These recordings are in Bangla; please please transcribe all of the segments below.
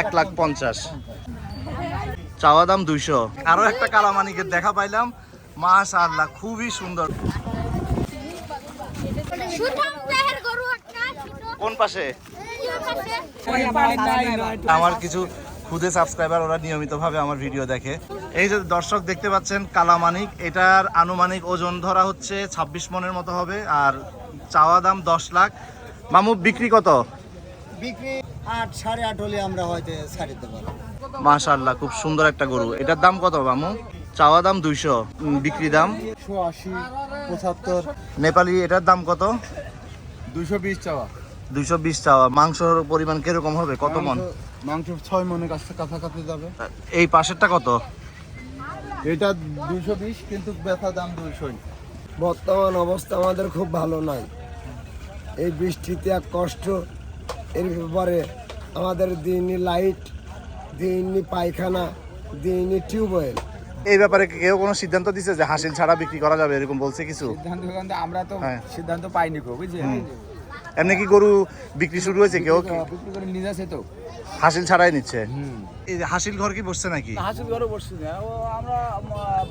এক লাখ পঞ্চাশ। চাওয়া দাম দুইশো। আরও একটা কালামানিকের দেখা পাইলাম। মাস আল্লাহ খুবই সুন্দর। কোন পাশে? আমার কিছু খুদে সাবস্ক্রাইবার ওরা নিয়মিতভাবে আমার ভিডিও দেখে। এই যে দর্শক দেখতে পাচ্ছেন কালামানিক এটার আনুমানিক ওজন ধরা হচ্ছে ছাব্বিশ মনের মতো হবে আর চাওয়া দাম দশ লাখ। মামু বিক্রি কত? বিক্রি আট সাড়ে আট হলে আমরা হয়তো ছাড়ি দিতে পারব। মাশাল্লাহ খুব সুন্দর একটা গরু। এটার দাম কত মামু চাওয়া দাম দুইশো বিক্রি দাম? আশি পঁচাত্তর। নেপালি এটার দাম কত? দুশো বিশ চাওয়া। দুইশো বিশ চাওয়া। মাংসর পরিমাণ কীরকম হবে? কত মন? মাংস- ছয় মনের কাছে কাছাকাছি যাবে। এই পাশেরটা কত? এটা দুশো বিশ কিন্তু ব্যথা দাম দুইশোই। বর্তমান অবস্থা আমাদের খুব ভালো নাই। এই বৃষ্টিতে এক কষ্ট এর ব্যাপারে আমাদের দিনই লাইট দিনই পায়খানা দিনই টিউবওয়েল এই ব্যাপারে কেউ কোনো সিদ্ধান্ত দিছে যে হাসিল ছাড়া বিক্রি করা যাবে এরকম বলছে কিছু? সিদ্ধান্ত কিন্তু আমরা তো হ্যাঁ। সিদ্ধান্ত পাইনি কো বুঝছেন? এমনি কি গরু বিক্রি শুরু হয়েছে কেউ বিক্রি করে নিয়ে যাচ্ছে তো। হাসিল ছাড়াই নিচ্ছে? এই যে হাসিল ঘর কি বসছে নাকি? হাসিল ঘরে বসছি না। ও আমরা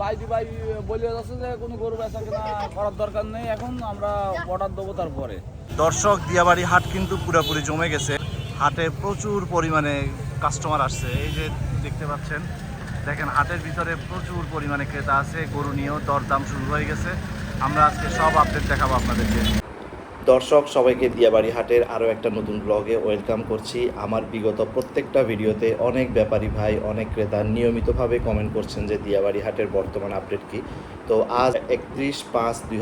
বাই টু বাই বলে যাচ্ছে যে কোনো গরু বেচা কেনা করার দরকার নেই। এখন আমরা অর্ডার দেবো তারপরে। দর্শক দিয়াবাড়ি হাট কিন্তু পুরোপুরি জমে গেছে। হাটে প্রচুর পরিমাণে কাস্টমার আসছে। এই যে দেখতে পাচ্ছেন, দেখেন হাটের ভিতরে প্রচুর পরিমাণে ক্রেতা আছে, গরু নিয়েও দরদাম শুরু হয়ে গেছে। আমরা আজকে সব আপডেট দেখাবো আপনাদেরকে। দর্শক, সবাইকে দিয়াবাড়ি হাটের আরও একটা নতুন ব্লগে ওয়েলকাম করছি। আমার বিগত প্রত্যেকটা ভিডিওতে অনেক ব্যাপারী ভাই, অনেক ক্রেতা নিয়মিতভাবে কমেন্ট করছেন যে দিয়াবাড়ি হাটের বর্তমান আপডেট কি। তো আজ একত্রিশ পাঁচ দুই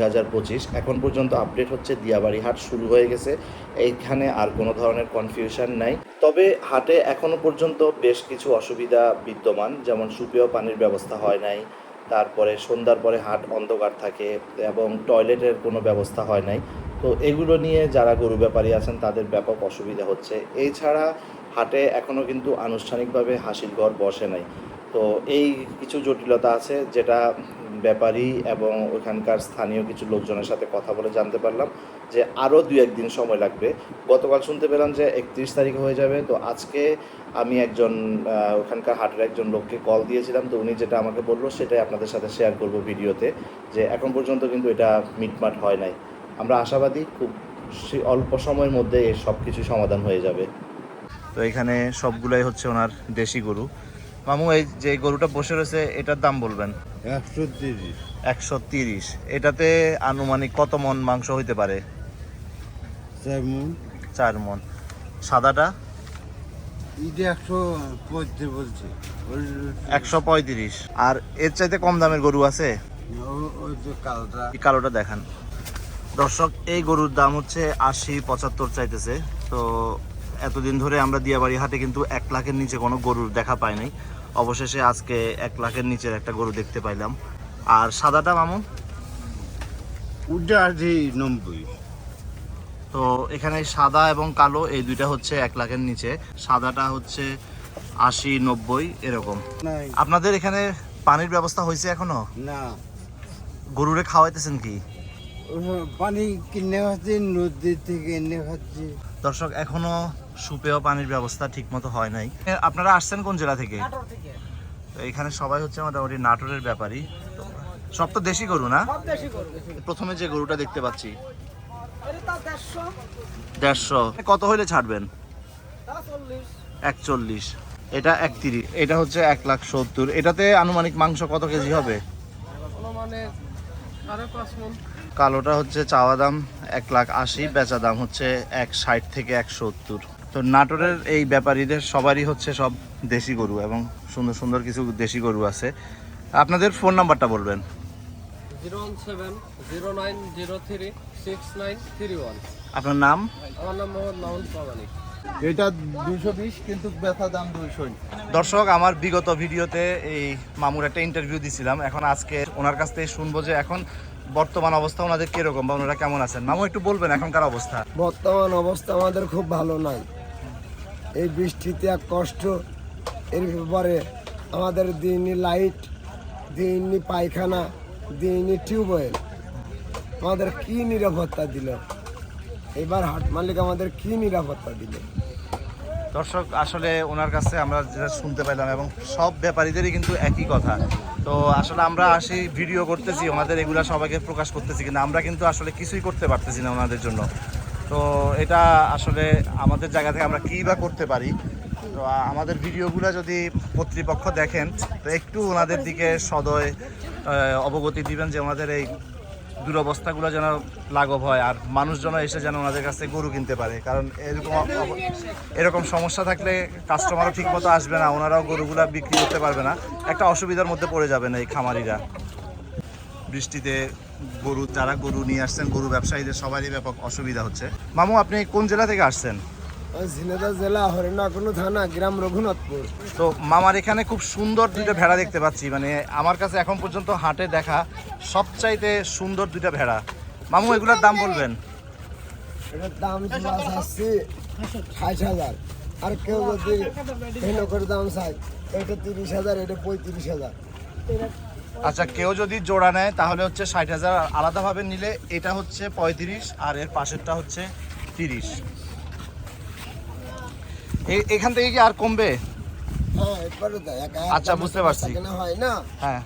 এখন পর্যন্ত আপডেট হচ্ছে দিয়াবাড়ি হাট শুরু হয়ে গেছে। এইখানে আর কোনো ধরনের কনফিউশন নাই। তবে হাটে এখনও পর্যন্ত বেশ কিছু অসুবিধা বিদ্যমান, যেমন সুপেয় পানির ব্যবস্থা হয় নাই, তারপরে সন্ধ্যার পরে হাট অন্ধকার থাকে এবং টয়লেটের কোনো ব্যবস্থা হয় নাই। তো এগুলো নিয়ে যারা গরু ব্যাপারী আছেন, তাদের ব্যাপক অসুবিধা হচ্ছে। এছাড়া হাটে এখনও কিন্তু আনুষ্ঠানিকভাবে হাসির ঘর বসে নাই। তো এই কিছু জটিলতা আছে যেটা ব্যাপারী এবং ওখানকার স্থানীয় কিছু লোকজনের সাথে কথা বলে জানতে পারলাম যে আরও দু একদিন সময় লাগবে। গতকাল শুনতে পেলাম যে একত্রিশ তারিখ হয়ে যাবে। তো আজকে আমি একজন ওখানকার হাটের একজন লোককে কল দিয়েছিলাম। তো উনি যেটা আমাকে বলল সেটাই আপনাদের সাথে শেয়ার করব ভিডিওতে যে এখন পর্যন্ত কিন্তু এটা মিটমাট হয় নাই। আমরা আশাবাদী খুব অল্প সময়ের মধ্যে এর সব কিছু সমাধান হয়ে যাবে। তো এখানে সবগুলাই হচ্ছে ওনার দেশি গরু। মামু এই যে গরুটা বসে রয়েছে এটার দাম বলবেন? একশো তিরিশ। একশো তিরিশ। এটাতে আনুমানিক কত মন মাংস হইতে পারে? যেমন চার মন। সাদাটা? একশো পঁয়ত্রিশ বলছে। একশো পঁয়ত্রিশ। আর এর চাইতে কম দামের গরু আছে? ওই এই কালোটা দেখান। দর্শক এই গরুর দাম হচ্ছে আশি পঁচাত্তর চাইতেছে। তো এতদিন ধরে আমরা দিয়াবাড়ি হাটে কিন্তু এক লাখের নিচে কোনো গরুর দেখা পাইনি অবশেষে আজকে এক লাখের নিচের একটা গরু দেখতে পাইলাম। আর সাদাটা মামুন? নব্বই। তো এখানে সাদা এবং কালো এই দুইটা হচ্ছে এক লাখের নিচে। সাদাটা হচ্ছে আশি নব্বই এরকম। আপনাদের এখানে পানির ব্যবস্থা হয়েছে এখনও? না। গরুরে খাওয়াইতেছেন কি? পানি কিনে খাচ্ছি নদী থেকে এনে খাচ্ছি। দর্শক এখনও সুপেয় পানির ব্যবস্থা ঠিকমতো হয় নাই। আপনারা আসছেন কোন জেলা থেকে? তো এখানে সবাই হচ্ছে মোটামুটি নাটোরের ব্যাপারী। সব তো দেশি গরু না? প্রথমে যে গরুটা দেখতে পাচ্ছি। দেড়শো। কত হইলে ছাড়বেন? একচল্লিশ। এটা একত্রিশ। এটা হচ্ছে এক লাখ সত্তর। এটাতে আনুমানিক মাংস কত কেজি হবে? কালোটা হচ্ছে চাওয়া দাম এক লাখ আশি বেচা দাম হচ্ছে এক ষাট থেকে এক সত্তর। তো নাটোরের এই ব্যাপারীদের সবারই হচ্ছে সব দেশি গরু এবং সুন্দর সুন্দর কিছু দেশি গরু আছে। আপনাদের ফোন নাম্বারটা বলবেন। আপনার নাম? আমার নাম মোহাম্মদ প্রামাণিক। এটা দুশো বিশ কিন্তু ব্যথা দাম দুইশোই। দর্শক আমার বিগত ভিডিওতে এই মামুর একটা ইন্টারভিউ দিছিলাম। এখন আজকে ওনার কাছ থেকে শুনব যে এখন বর্তমান অবস্থা ওনাদের কীরকম বা ওনারা কেমন আছেন? মামু একটু বলবেন এখনকার অবস্থা। বর্তমান অবস্থা আমাদের খুব ভালো নাই। এই বৃষ্টিতে এক কষ্ট এর ব্যাপারে আমাদের দিনই লাইট দিনই পায়খানা দিনই টিউবওয়েল। আমাদের কি নিরাপত্তা দিল? এবার হাট মালিক আমাদের কি নিরাপত্তা দিল? দর্শক আসলে ওনার কাছে আমরা যেটা শুনতে পেলাম এবং সব ব্যাপারীদেরই কিন্তু একই কথা। তো আসলে আমরা আসি ভিডিও করতেছি, ওনাদের এগুলো সবাইকে প্রকাশ করতেছি কিন্তু আমরা কিন্তু আসলে কিছুই করতে পারতেছি না ওনাদের জন্য। তো এটা আসলে আমাদের জায়গা থেকে আমরা কী বা করতে পারি? তো আমাদের ভিডিওগুলো যদি কর্তৃপক্ষ দেখেন, তো একটু ওনাদের দিকে সদয় অবগতি দিবেন যে ওনাদের এই দুরবস্থাগুলো যেন লাঘব হয় আর মানুষ যেন এসে যেন ওনাদের কাছ গরু কিনতে পারে। কারণ এরকম এরকম সমস্যা থাকলে কাস্টমারও ঠিক মতো আসবে না, ওনারাও গরুগুলা বিক্রি করতে পারবে না। একটা অসুবিধার মধ্যে পড়ে যাবে না এই খামারিরা। বৃষ্টিতে গরু, যারা গরু নিয়ে আসছেন, গরু ব্যবসায়ীদের সবারই ব্যাপক অসুবিধা হচ্ছে। মামু, আপনি কোন জেলা থেকে আসছেন? ঝিনাইদহ জেলা হরিণাকুলু থানা গ্রাম রঘুনাথপুর। তো মামার এখানে খুব সুন্দর দুইটা ভেড়া দেখতে পাচ্ছি মানে আমার কাছে এখন পর্যন্ত হাটে দেখা সবচাইতে সুন্দর দুইটা ভেড়া। মামু এগুলোর দাম বলবেন? এটার দাম আসছে ষাট হাজার। আর কেউ যদি লোকের দাম চাই এটা তিরিশ হাজার এটা পঁয়ত্রিশ হাজার। আচ্ছা কেউ যদি জোড়া নেয় তাহলে হচ্ছে ষাট হাজার। আলাদাভাবে নিলে এটা হচ্ছে পঁয়ত্রিশ আর এর পাশেরটা হচ্ছে তিরিশ। এখান থেকে কি আর কমবে? হ্যাঁ আচ্ছা, বুঝতে পারছি। হয় হ্যাঁ।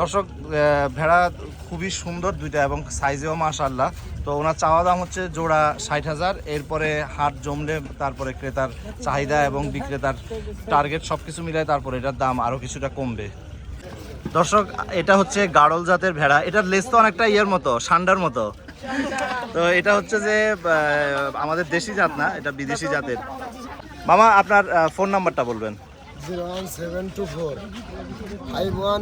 দর্শক ভেড়া খুবই সুন্দর দুইটা এবং সাইজেও মাশাল্লাহ তো ওনার চাওয়া দাম হচ্ছে জোড়া ষাট হাজার। এরপরে হাট জমলে তারপরে ক্রেতার চাহিদা এবং বিক্রেতার টার্গেট সব কিছু মিলায় তারপরে এটার দাম আরও কিছুটা কমবে। দর্শক এটা হচ্ছে গাড়ল জাতের ভেড়া। এটার লেস তো অনেকটা ইয়ের মতো সান্ডার মতো। তো এটা হচ্ছে যে আমাদের দেশি জাত না এটা বিদেশি জাতের। মামা আপনার ফোন নাম্বারটা বলবেন। Zero seven two four five one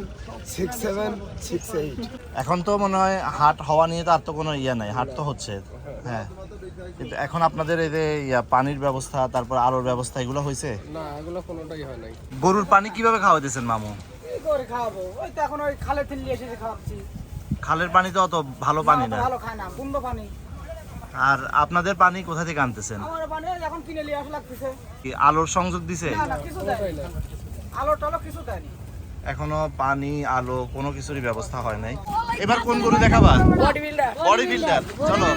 six seven six eight. এখন তো মনে হয় হাট হওয়া নিয়ে তো আর তো কোনো ইয়ে নাই হাট তো হচ্ছে। হ্যাঁ কিন্তু এখন আপনাদের এই যে ইয়া পানির ব্যবস্থা তারপর আলোর ব্যবস্থা এগুলো হয়েছে? না এগুলো কোনোটাই হয় নাই। গরুর পানি কীভাবে খাওয়া দিয়েছেন মামু? কি করে খাওয়াবো। ওই তো এখন ওই খালে এসে খাওয়াচ্ছি। খালের পানি তো অত ভালো পানি না। ভালো খায় না বন্ধ পানি। আর আপনাদের পানি কোথা থেকে আনতেছেন? আলোর সংযোগ দিছে? না না কিছু দেয় না আলো টালো কিছু দেয়নি। এখনও পানি আলো কোনো কিছুরই ব্যবস্থা হয় নাই। এবার কোন গরু দেখাবা? বডি বিল্ডার বডি বিল্ডার চলো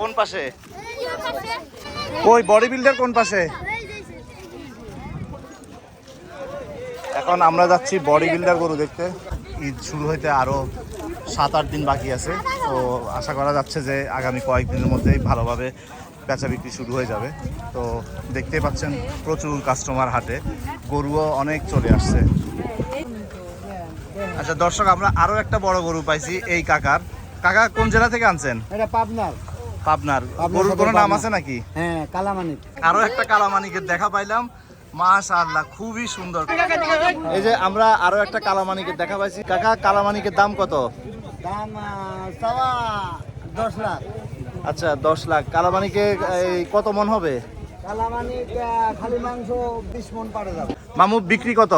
কোন পাশে? ওই বডি বিল্ডার কোন পাশে? এখন আমরা যাচ্ছি বডি বিল্ডার গরু দেখতে। ঈদ শুরু হইতে আরও সাত আট দিন বাকি আছে। তো আশা করা যাচ্ছে যে আগামী কয়েকদিনের মধ্যেই ভালোভাবে বেচা বিক্রি শুরু হয়ে যাবে। তো দেখতেই পাচ্ছেন প্রচুর কাস্টমার হাটে। গরুও অনেক চলে আসছে। আচ্ছা দর্শক আমরা আরও একটা বড় গরু পাইছি এই কাকার। কাকা কোন জেলা থেকে আনছেন? এটা পাবনার। পাবনার। গরুর কোনো নাম আছে নাকি? হ্যাঁ কালামানিক। আরও একটা কালামানিকের দেখা পাইলাম। মাশাআল্লাহ খুবই সুন্দর। এই যে আমরা আরও একটা কালামানিকের দেখা পাইছি। কাকা কালামানিকের দাম কত? দাম দশ লাখ। আচ্ছা দশ লাখ। কালামানিকে এই কত মন হবে? কালামানিক খালি মাংস বিশ মন পারে যাবে। মামু বিক্রি কত?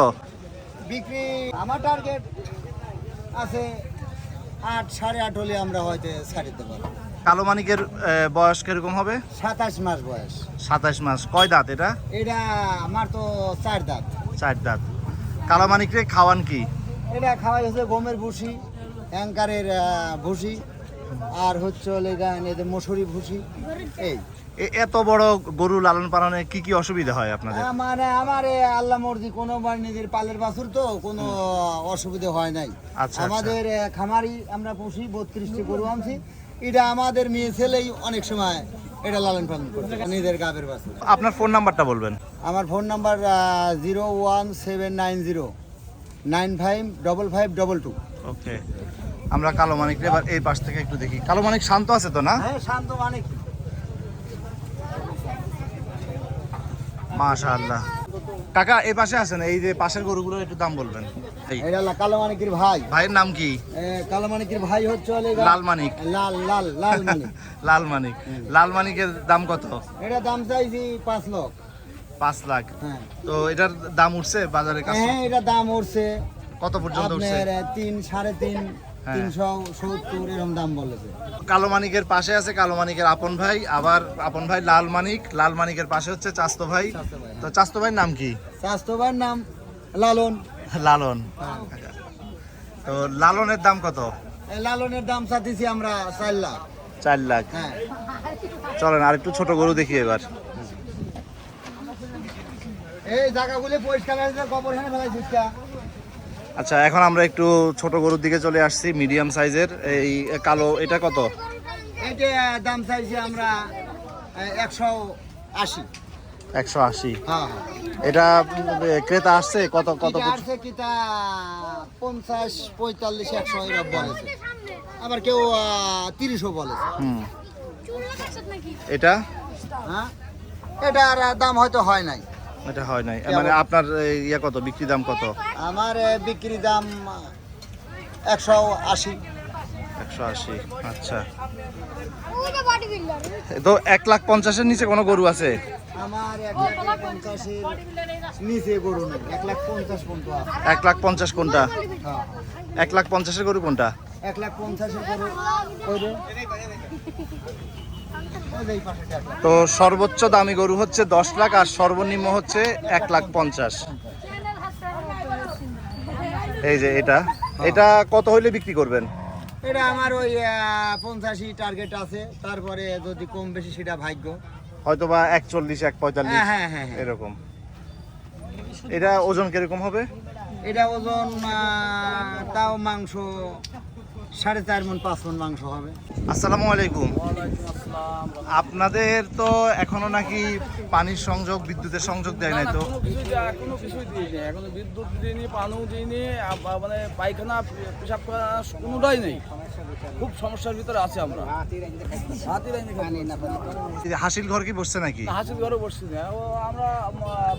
বিক্রি আমার টার্গেট আছে আট সাড়ে আট হলে আমরা হয়তো ছাড়িতে পারব। কালোমানিকের আহ, বয়স কীরকম হবে? সাতাশ মাস বয়স। সাতাশ মাস। কয় দাঁত এটা? এটা আমার তো চার দাঁত। চার দাঁত। কালামানিকরে খাওয়ান কি? এটা খাওয়াই হচ্ছে গমের ভুসি অ্যাঙ্কারের ভুসি আর হচ্ছে এদের মসুরি ভুসি এই। এত বড় গরু লালন পালনে কি কি অসুবিধা হয় আপনাদের? মানে আমার আল্লাহ মর্জি কোনো নিজের পালের বাছুর তো কোনো অসুবিধা হয় নাই। আচ্ছা, আচ্ছা। আমাদের খামারি আমরা পুষি বত্রিশটি গরু আনছি। এটা আমাদের মেয়ে ছেলেই অনেক সময় এটা লালন পালন করে নিজের গাবের বাছুর। আপনার ফোন নাম্বারটা বলবেন। আমার phone number zero one seven nine zero nine five double five double two. Okay. আমরা কালো মানিক এবার এই পাশ থেকে একটু দেখি। কালো মানিক শান্ত আছে তো না? হ্যাঁ শান্ত মানে মাশাআল্লাহ। কাকা এই পাশে আছেন এই যে পাশের গরুগুলো একটু দাম বলবেন। এটা হলো কালো মানিকের ভাই। ভাইয়ের নাম কি? এ, কালো মানিকের ভাই হচ্ছে লাল মানিক লাল লাল লাল মানিক লাল মানিক লাল মানিকের দাম কত? এটা দাম চাইছি পাঁচ লক্ষ পাঁচ লাখ। হ্যাঁ। তো এটার দাম উঠছে বাজারে কাছে? হ্যাঁ এটা দাম উঠছে। কত পর্যন্ত উঠছে? তিন সাড়ে তিন। তিনশো সত্তর এরকম দাম বলেছে। কালো মানিকের পাশে আছে কালো মানিকের আপন ভাই আবার আপন ভাই লাল মানিক লাল মানিকের পাশে হচ্ছে চাস্তো ভাই। তো চাস্তো ভাইয়ের নাম কি? স্বাস্থ্যবান নাম লালন। লালন। তো লালনের দাম কত? লালনের দাম চাইতেছি আমরা চার লাখ। চার লাখ। হ্যাঁ। চলেন আর একটু ছোট গরু দেখি এবার। এই জায়গাগুলি পরিষ্কার গোবর হেনে ফেলাইছিস কা? আচ্ছা এখন আমরা একটু ছোট গরুর দিকে চলে আসছি মিডিয়াম সাইজের এই কালো এটা কত? এইটা দাম চাইছি আমরা একশো আশি। একশো আশি। হ্যাঁ হ্যাঁ। এটা ক্রেতা আসছে? কত কত এটা আসছে কিতা পঞ্চাশ পঁয়তাল্লিশ একশো এরকম বলেছে আবার কেউ তিরিশও বলেছে হুম। চুল লাগাচ্ছেন এটা? হ্যাঁ? এটার দাম হয়তো হয় নাই। এটা হয় নাই। মানে আপনার ইয়ে কত? বিক্রি দাম কত? আমার বিক্রি দাম একশো আশি। একশো আশি। আচ্ছা। তো এক লাখ পঞ্চাশের নিচে কোনো গরু আছে? আমার এক লাখ পঞ্চাশের নিচে গরু নেই। এক লাখ পঞ্চাশ এক লাখ পঞ্চাশ কোনটা? হ্যাঁ। এক লাখ পঞ্চাশের গরু কোনটা? এক লাখ পঞ্চাশের গরু। তো সর্বোচ্চ দামি গরু হচ্ছে দশ লাখ আর সর্বনিম্ন হচ্ছে এক লাখ পঞ্চাশ। এই যে এটা। এটা কত হইলে বিক্রি করবেন? এটা আমার ওই পঞ্চাশি টার্গেট আছে। তারপরে যদি কম বেশি সেটা ভাগ্য। হয়তো বা একচল্লিশ এক পঁয়তাল্লিশ হ্যাঁ হ্যাঁ হ্যাঁ। এরকম। এটা ওজন কীরকম হবে? এটা ওজন তাও মাংস সাড়ে চার মন পাঁচ মন মাংস হবে। আসসালামু আলাইকুম। আপনাদের তো এখনও নাকি পানির সংযোগ বিদ্যুতের সংযোগ দেয় নাই তো? কোনো কিছুই দিইনি এখনও বিদ্যুৎ দিইনি পানিও দিইনি মানে পায়খানা পেশাব করা কোনোটাই নেই। খুব সমস্যার ভিতরে আছি আমরা। হাসিল ঘর কি বসছে নাকি? না, হাসির ঘরে বসছি না। ও আমরা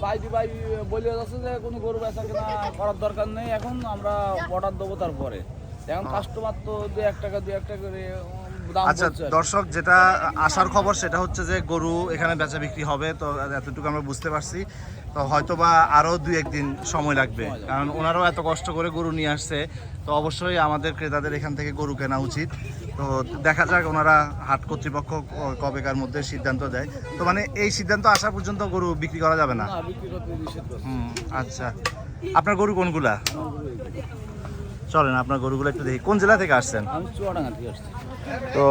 বাইদি বাই বলে যাচ্ছে যে কোনো গরু বেচা কেনা করার দরকার নেই। এখন আমরা অর্ডার দেবো তারপরে। এখন কাস্টমার তো দু এক টাকা দু এক টাকা করে আচ্ছা। দর্শক যেটা আসার খবর সেটা হচ্ছে যে গরু এখানে বেচা বিক্রি হবে তো এতটুকু আমরা বুঝতে পারছি। তো হয়তো বা আরও দুই একদিন সময় লাগবে কারণ ওনারাও এত কষ্ট করে গরু নিয়ে আসছে। তো অবশ্যই আমাদের ক্রেতাদের এখান থেকে গরু কেনা উচিত। তো দেখা যাক ওনারা হাট কর্তৃপক্ষ কবেকার মধ্যে সিদ্ধান্ত দেয়। তো মানে এই সিদ্ধান্ত আসা পর্যন্ত গরু বিক্রি করা যাবে না? হুম আচ্ছা। আপনার গরু কোনগুলা? চলেন আপনার গরুগুলো একটু দেখি। কোন জেলা থেকে আসছেন? আমি চুয়াডাঙ্গা থেকে আসছি। তো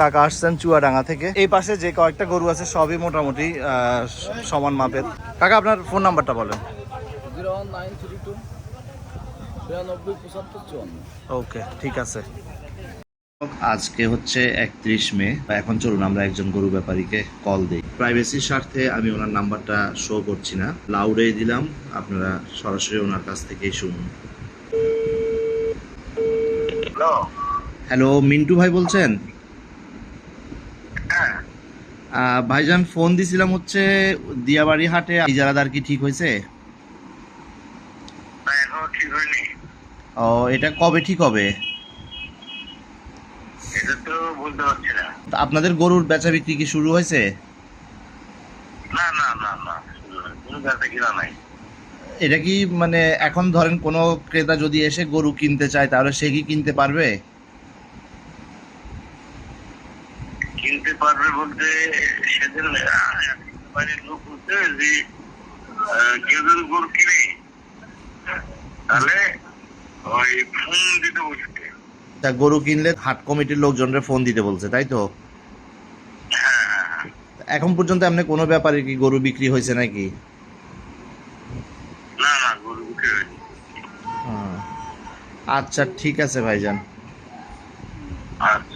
কাকা আসছেন চুয়াডাঙ্গা থেকে। এই পাশে যে কয়েকটা গরু আছে সবই মোটামুটি সমান মাপের। কাকা আপনার ফোন নাম্বারটা বলেন। ওকে ঠিক আছে। আজকে হচ্ছে একত্রিশ মে এখন চলুন আমরা একজন গরু ব্যাপারীকে কল দিই। প্রাইভেসির স্বার্থে আমি ওনার নাম্বারটা শো করছি না। লাউডে দিলাম আপনারা সরাসরি ওনার কাছ থেকেই শুনুন। হ্যালো মিন্টু ভাই বলছেন? ভাইজান ফোন দিছিলাম হচ্ছে দিয়াবাড়ি হাটে ইজারাদার কি ঠিক হয়েছে? ও এটা কবে ঠিক হবে? আপনাদের গরুর বেচা বিক্রি কি শুরু হয়েছে? না না না না শুধু না, কোনো ব্যথা কিনা নাই। এটা কি মানে এখন ধরেন কোনো ক্রেতা যদি এসে গরু কিনতে চায় তাহলে সে কি কিনতে পারবে? কিনতে পারবে বলতে সেদিন আহ, লোক বলছে যে কেউ যদি গরু কিনে তাহলে ওই ফোন দিতে বলছে। তা গরু কিনলে হাট কমিটির লোকজনরা ফোন দিতে বলছে তাই তো? হ্যাঁ হ্যাঁ, হ্যাঁ। এখন পর্যন্ত এমনি কোনো ব্যাপারে কি গরু বিক্রি হয়েছে নাকি? আচ্ছা ঠিক আছে ভাইজান। আচ্ছা।